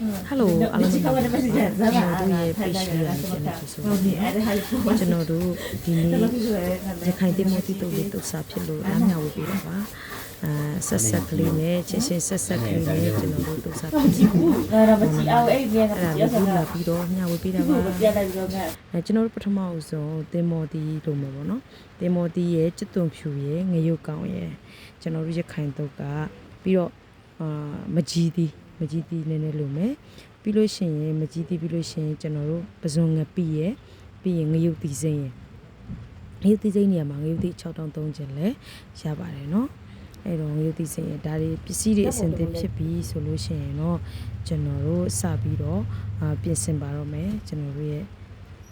ဟယ်လိုအားလုံးပါကျွန်တော်တို့ရဲ့ page လေးရာပြန်နေဆိုတော့ကျွန်တော်တို့ဒီနေ့ရခိုင်တိမိုတီတို့လေးတုတ်စာဖြစ်လို့အားမျှဝေပေးတာပါအဲဆက်ဆက်ကလေးနဲ့ချင်းချင်းဆက်ဆက်ကလေးနဲ့ကျွန်တော်တို့တုတ်စာဖြစ်ပြီးငါတော့မကြည့်အောင်အဲ့ဒီကအဲ့မဒါကြည့်လေးအောင်လာပြီးတော့မျှဝေပေးတာပါပြန်လိုက်ပြီးတော့ငါအဲကျွန်တော်တို့ပထမအဆုံးတင်မော်တီလို့မှာပေါ့နော်တင်မော်တီရဲ့ကျွတ်သွန်ဖြူရဲ့ငရုတ်ကောင်ရဲ့ကျွန်တော်တို့ရခိုင်တုတ်ကပြီးတော့အာမကြီးတီ မကြီးတီနည်းနည်းလို့မယ်ပြီးလို့ရှိရင်မကြီးတီပြီးလို့ရှိရင်ကျွန်တော်တို့ပဇွန်ငပိရဲ့ပြီးရင်ငရုတ်တီစိမ့်ရဲ့ငရုတ်တီစိမ့်နေရာမှာငရုတ်တီ6300ကျင်လဲရပါတယ်နော်အဲ့တော့ငရုတ်တီစိမ့်ရဲ့ဒါတွေပစ္စည်းတွေအစင်သင်ဖြစ်ပြီဆိုလို့ရှိရင်တော့ကျွန်တော်တို့စပြီးတော့အာပြင်ဆင်ပါတော့မယ်ကျွန်တော်တို့ရဲ့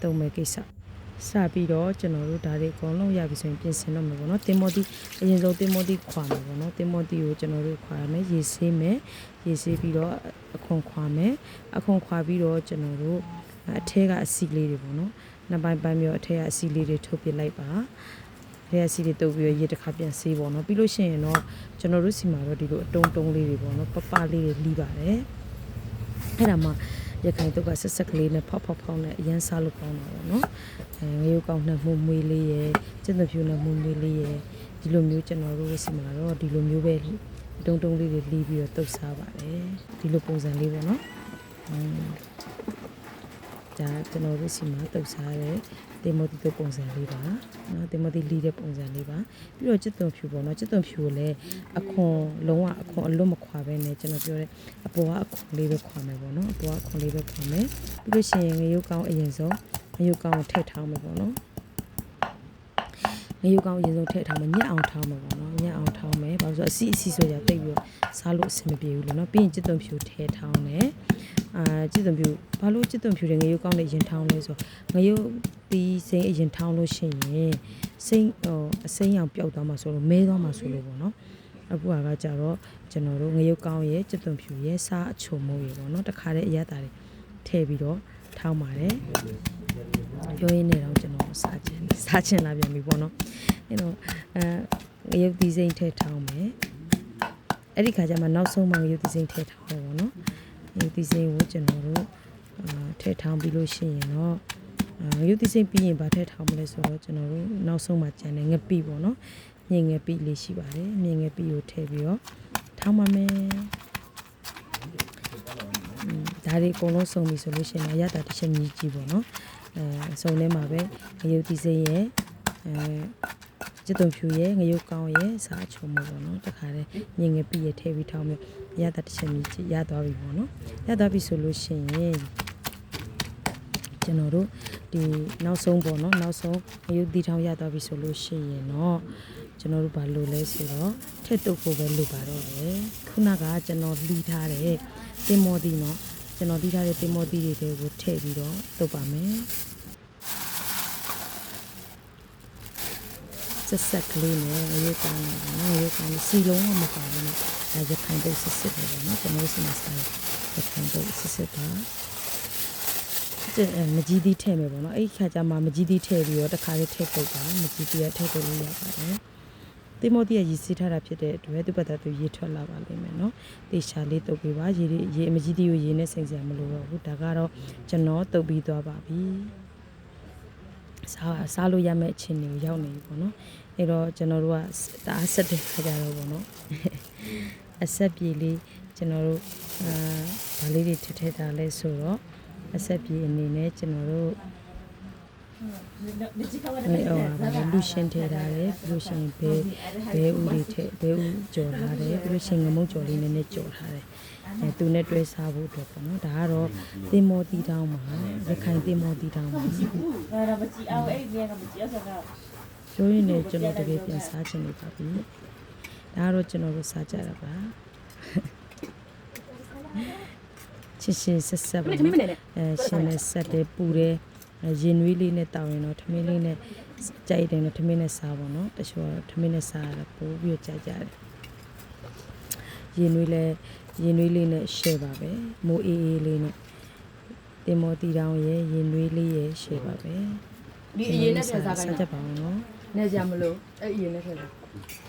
တုံးမဲ့ကိစ္စ စပြီးတော့ကျွန်တော်တို့ဒါတွေအကုန်လုံးရပြီဆိုရင်ပြင်ဆင်တော့မှာပေါ့နော်တင်မောတီအရင်ဆုံးတင်မောတီခွာမှာပေါ့နော်တင်မောတီကိုကျွန်တော်တို့ခွာရမယ်ရေဆေးမယ်ရေဆေးပြီးတော့အခွန်ခွာမယ်အခွန်ခွာပြီးတော့ကျွန်တော်တို့အထဲကအစီလေးတွေပေါ့နော်နှစ်ပိုင်းပိုင်းမျိုးအထဲကအစီလေးတွေထုတ်ပြလိုက်ပါအထဲကအစီလေးတုပ်ပြီးတော့ရေတစ်ခါပြန်ဆေးပေါ့နော်ပြီးလို့ရှိရင်တော့ကျွန်တော်တို့စီမှာတော့ဒီလိုအတုံးတုံးလေးတွေပေါ့နော်ပပလေးတွေလီးပါတယ်အဲ့ဒါမှ ရခိုင်တုတ်ကဆက်ဆက်ကလေးနဲ့ဖောက်ဖောက်ဖောက်နဲ့အရန်စားလို့ကောင်းတာပေါ့နော်အဲငရုတ်ကောင်းနှမှုမွေးလေးရယ်ကျက်သဖြူနှမှုမွေးလေးရယ်ဒီလိုမျိုးကျွန်တော်တို့စီမှာတော့ဒီလိုမျိုးပဲတုံးတုံးလေးတွေလီးပြီးတော့တုတ်စားပါတယ်ဒီလိုပုံစံလေးပေါ့နော်อืม ဒါကျွန်တော်တို့စီမှာတုတ်စားတဲ့တင်မောတီတုတ်ပုံစံလေးပါနော်တင်မောတီလီးတဲ့ပုံစံလေးပါပြီးတော့ကျက်သွန်ဖြူပေါ့နော်ကျက်သွန်ဖြူကိုလည်းအခွန်လုံးဝအခွန်အလွတ်မခွာပဲねကျွန်တော်ပြောတဲ့အပေါ်ကအခွန်လေးပဲခွာမယ်ပေါ့နော်အပေါ်ကအခွန်လေးပဲခွာမယ်ပြီးလို့ရှိရင်ငရုတ်ကောင်းအရင်ဆုံးငရုတ်ကောင်းကိုထည့်ထားမယ်ပေါ့နော်ငရုတ်ကောင်းအရင်ဆုံးထည့်ထားမယ်ညက်အောင်ထားမယ်ပေါ့နော်ညက်အောင်ထားမယ်ဘာလို့ဆိုအစီအစီဆိုကြတိတ်ပြီးတော့စားလို့အဆင်မပြေဘူးလို့နော်ပြီးရင်ကျက်သွန်ဖြူထည့်ထားမယ် အာကျက်သွန်ဖြူဘာလို့ကျက်သွန်ဖြူတွေငရုတ်ကောင်းနဲ့ရင်ထောင်းလဲဆိုငရုတ်ဒီစိမ်းအရင်ထောင်းလို့ရှိရင်စိမ်းဟိုအစိမ်းရောင်ပျောက်သွားမှာဆိုလို့မဲသွားမှာဆိုလို့ပေါ့နော်အခုကကြတော့ကျွန်တော်တို့ငရုတ်ကောင်းရဲ့ကျွတ်သွန်ဖြူရဲ့စားအချုံမိုးရေပေါ့နော်တခါတည်းအရသာတွေထည့်ပြီးတော့ထောင်းပါတယ်ပြောရင်းနဲ့တော့ကျွန်တော်စားချင်စားချင်လာပြန်ပြီပေါ့နော်အဲ့တော့အဲငရုတ်သီးစိမ့်ထည့်ထောင်းမယ်အဲ့ဒီခါကျမှနောက်ဆုံးမှငရုတ်သီးစိမ့်ထည့်ထောင်းမယ်ပေါ့နော်င ရုတ်သီးစိမ့်ကိုကျွန်တော်တို့အာထည့်ထောင်းပြီးလို့ရှိရင်တော့အာငရုတ်သီးစိမ့်ပြီးရင်ဗာထည့်ထောင်းမလဲဆိုတော့ကျွန်တော်တို့နောက်ဆုံးမှကျန်တဲ့ငပိပေါ့နော်မြင်ငယ်ပြီလေးရှိပါတယ်မြင်ငယ်ပြီကိုထည့်ပြီးတော့ထောင်းပါမယ်อืมဒါတွေအကုန်လုံးစုံပြီဆိုလို့ရှိရင်တော့ရတာတစ်ချက်မြည်ကြည့်ပေါ့နော်အဲစုံထဲမှာပဲငရုတ်တီစိမ့်ရဲ့အဲ ကျစ်တုံဖြူရဲ့ငရုတ်ကောင်းရဲ့စားချုံမို့ပေါ့နော်တခါတည်းညင်ငပိရဲ့ထည့်ပြီးထောင်းမယ်ရတာတစ်ချက်ကြီးရသွားပြီပေါ့နော်ရသွားပြီဆိုလို့ရှိရင်ကျွန်တော်တို့ဒီနောက်ဆုံးပေါ့နော်နောက်ဆုံးငရုတ်တီထောင်းရသွားပြီဆိုလို့ရှိရင်တော့ကျွန်တော်တို့ဘာလို့လဲဆိုတော့ထက်တုပ်ဖို့ပဲလိုပါတော့တယ်ခုနကကျွန်တော်လှီးထားတဲ့တင်မော်တီနော်ကျွန်တော်လှီးထားတဲ့တင်မော်တီတွေကိုထည့်ပြီးတော့တုပ်ပါမယ် ဆက်ဆက်ကလေးနဲ့ရေကောင်းတယ်နော်ရေကောင်းစီလုံးဝမပါဘူးနော်ဒါရခိုင်တုပ်စစ်စစ်ပဲပေါ့နော်ကျွန်တော်စီမစားရခိုင်တုပ်စစ်စစ်ပါတဲ့မကြီးသီးထည့်မယ်ပေါ့နော်အဲ့ဒီခါကျမှမကြီးသီးထည့်ပြီးတော့တစ်ခါလေးထည့်ပုတ်ပါမကြီးသီးရထည့်ပုတ်လို့ရပါတယ်တိမိုတီကရည်စီးထားတာဖြစ်တဲ့အတွက်သူ့ဘက်သားသူရေထွက်လာပါလိမ့်မယ်နော်။တေချာလေးတုပ်ပေးပါရေလေးရေအမကြီးတီကိုရေနဲ့စိမ့်စရာမလိုတော့ဘူး။ဒါကတော့ကျွန်တော်တုပ်ပြီးသွားပါပြီ။ စားစားလို့ရမယ့်အခြေအနေကိုရောက်နေပြီပေါ့နော်။အဲ့တော့ကျွန်တော်တို့ကဒါအဆက်တဲ့ခါကြတော့ပေါ့နော်။အဆက်ပြေလေးကျွန်တော်တို့အာဗာလေးတွေထည့်ထည့်တာလဲဆိုတော့အဆက်ပြေအနေနဲ့ကျွန်တော်တို့မကြည့်အောင် ဘယ်ဟောပါလဲလူရှင်ထဲထားတယ်ပြီးလို့ရှိရင်ဘဲဘဲဦးလေးထဲဘဲဦးကြော်ထားတယ်ပြီးလို့ရှိရင်ငမုတ်ကြော်လေးနည်းနည်းကြော်ထားတယ်အဲသူနဲ့တွဲစားဖို့အတွက်ပေါ့နော်ဒါကတော့တင်မောတီတောင်းပါရခိုင်တင်မောတီတောင်းပါငါတော့မကြည့်အောင်အဲ့ဒီကမကြည့်အောင်ကပြောရင်လည်းကျွန်တော်တကယ်ပြန်စားချင်နေပါပြီဒါကတော့ကျွန်တော်တို့စားကြတာပါချစ်ရှင်ဆက်ဆက်ပါနော်အဲရှင်နဲ့ဆက်တယ်ပူတယ်အဲ ရင်နွေးလေးနဲ့တောင်းရင်တော့ထမင်းလေးနဲ့ကြိုက်တယ်တော့ထမင်းနဲ့စားပေါ့နော်တချို့ကထမင်းနဲ့စားရတာပိုးပြီးကြိုက်ကြတယ်ရင်နွေးလဲရင်နွေးလေးနဲ့ share ပါပဲမိုးအေးအေးလေးနဲ့တင်မောတီတောင်ရဲ့ရင်နွေးလေးရဲ့ share ပါပဲဒီအရင်နဲ့ပြန်စားခိုင်းတာချက်ပါအောင်နော်နဲ့ကြမလို့အဲ့အရင်နဲ့ဆက်စား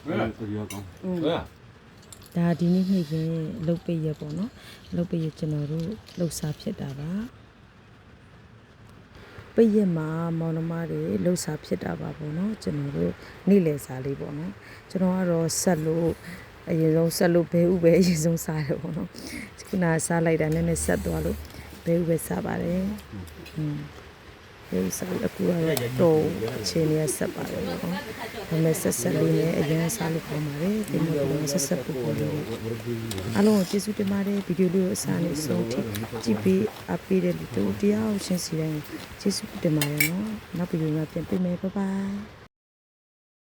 ဟုတ်လားဆိုရကောင်းဟုတ်လားဒါဒီနေ့နေ့ချင်းလုတ်ပိတ်ရပေါ့နော်လုတ်ပိတ်ရကျွန်တော်တို့လှုပ်ရှားဖြစ်တာပါ ပိတ်ရမှာမောင်နှမတွေလှုပ်ရှားဖြစ်တာပါပေါ့နော်ကျွန်တော်တို့နေ့လယ်စာလေးပေါ့နော်ကျွန်တော်ကတော့ဆက်လို့အရင်ဆုံးဆက်လို့ဘဲဥပဲအရင်ဆုံးစားတယ်ပေါ့နော်ခုနကစားလိုက်တာနည်းနည်းဆက်သွားလို့ဘဲဥပဲစားပါတယ်อืม ဘဲဥစားလို့အခုကတော့တော့အချိန်လေးဆက်ပါတယ်ပေါ့နော်ဒါပေမဲ့ဆက်ဆက်လေးနဲ့အရင်စားလို့ကောင်းပါတယ်ဒီမှာတော့ဆက်ဆက်ပူပူလေးအားလုံးကိုကျေးဇူးတင်ပါတယ်ဗီဒီယိုလေးကိုအစားနဲ့ဆုံးထိကြည့်ပြီးအပ်ပေးတဲ့လူတို့တရားကိုရှင်းစီတိုင်းကျေးဇူးတင်ပါတယ်နော်နောက်ဗီဒီယိုမှာပြန်တွေ့မယ်ဘိုင်ဘိုင်